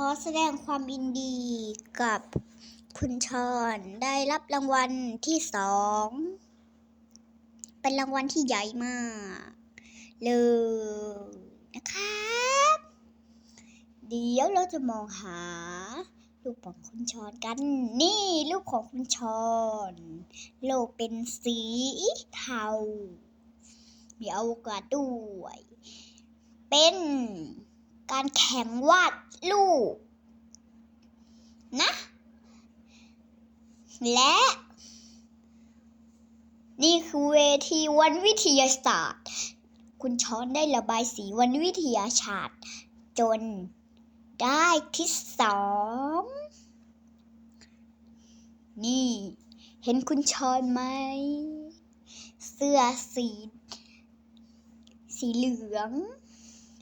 ขอแสดงความยินดีกับคุณชอนได้รับรางวัลที่สอง เป็นรางวัลที่ใหญ่มาก เลยนะครับ เดี๋ยวเราจะมองหารูปของคุณชอนกัน นี่รูปของคุณชอนโลกเป็นสีเทา มีอวกาศด้วย เป็น การแข่งวาดรูปนะ และ นี่คือเวทีวันวิทยาศาสตร์ คุณช้อนได้ระบายสีวันวิทยาศาสตร์จนได้ที่สอง นี่ เห็นคุณชอนไหม เสื้อสี สีเหลือง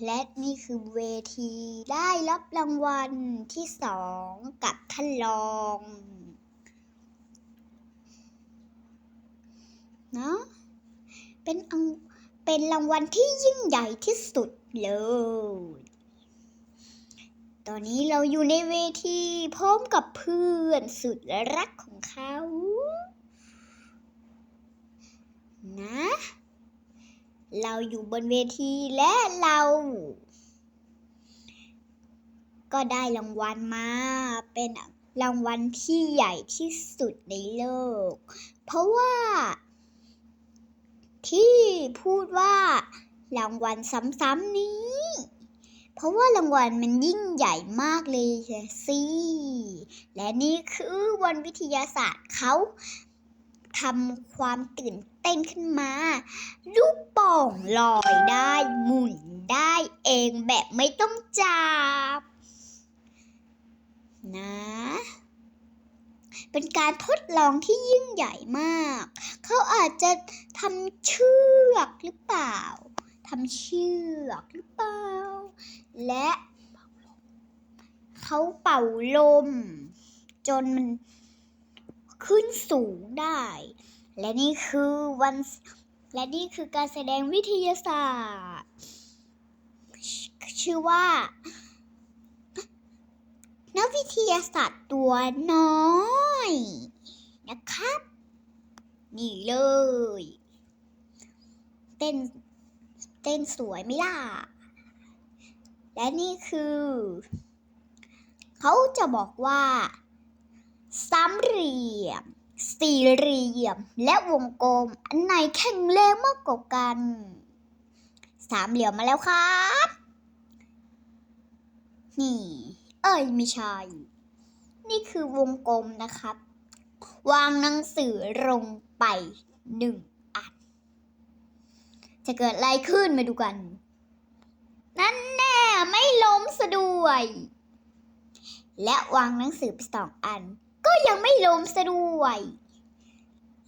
และนี่คือเวทีได้รับรางวัลที่สองกับท่านรองเนาะเป็นเป็นรางวัลที่ยิ่งใหญ่ที่สุดเลย ตอนนี้เราอยู่ในเวทีพร้อมกับเพื่อนสุดรักของเขา นะ เราอยู่บนเวทีและเรา ก็ได้รางวัลมา เป็นรางวัลที่ใหญ่ที่สุดในโลก เพราะว่า ที่พูดว่ารางวัลซ้ำๆนี้ เพราะว่ารางวัลมันยิ่งใหญ่มากเลยสิ และนี่คือวันวิทยาศาสตร์เขา ทำความตื่นเต้นขึ้นมา ลูกโป่งลอยได้หมุนได้เองแบบไม่ต้องจับ นะ เป็นการทดลองที่ยิ่งใหญ่มาก เขาอาจจะทำเชือกหรือเปล่าทำเชือกหรือเปล่า และเขาเป่าลม จนมัน ขึ้นสูงได้ และนี่คือวัน และนี่คือการแสดงวิทยาศาสตร์ ชื่อว่า นักวิทยาศาสตร์ตัวน้อยนะครับ นี่เลย เต้น เต้นสวยไหมล่ะ และนี่คือ เขาจะบอกว่า สามเหลี่ยม สี่เหลี่ยม และวงกลม อันไหนแข็งแรงมากกว่ากัน สามเหลี่ยมมาแล้วครับ นี่ เอ้ยไม่ใช่ นี่คือวงกลมนะครับ วางหนังสือลงไปหนึ่งอัน จะเกิดอะไรขึ้นมาดูกัน นั่นแน่ไม่ล้มซะด้วย และวางหนังสือไปสองอัน ยังไม่ล้มซะด้วย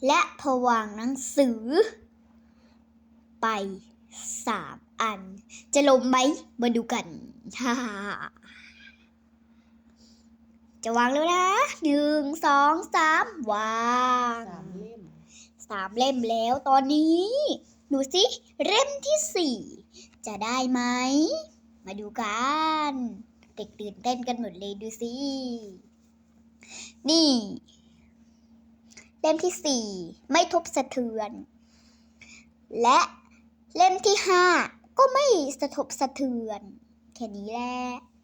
และพวางหนังสือ ไปสามอัน จะล้มไหมมาดูกันฮ่าจะวางแล้วนะหนึ่งสองสามวางสามเล่มสามเล่มแล้วตอนนี้ ดูสิ เล่มที่สี่จะได้ไหม มาดูกัน เด็กตื่นเต้นกันหมดเลยดูสิ นี่ เล่มที่สี่ไม่ทุบสะเทือน และเล่มที่ห้าก็ไม่สะทบสะเทือน แค่นี้แหละ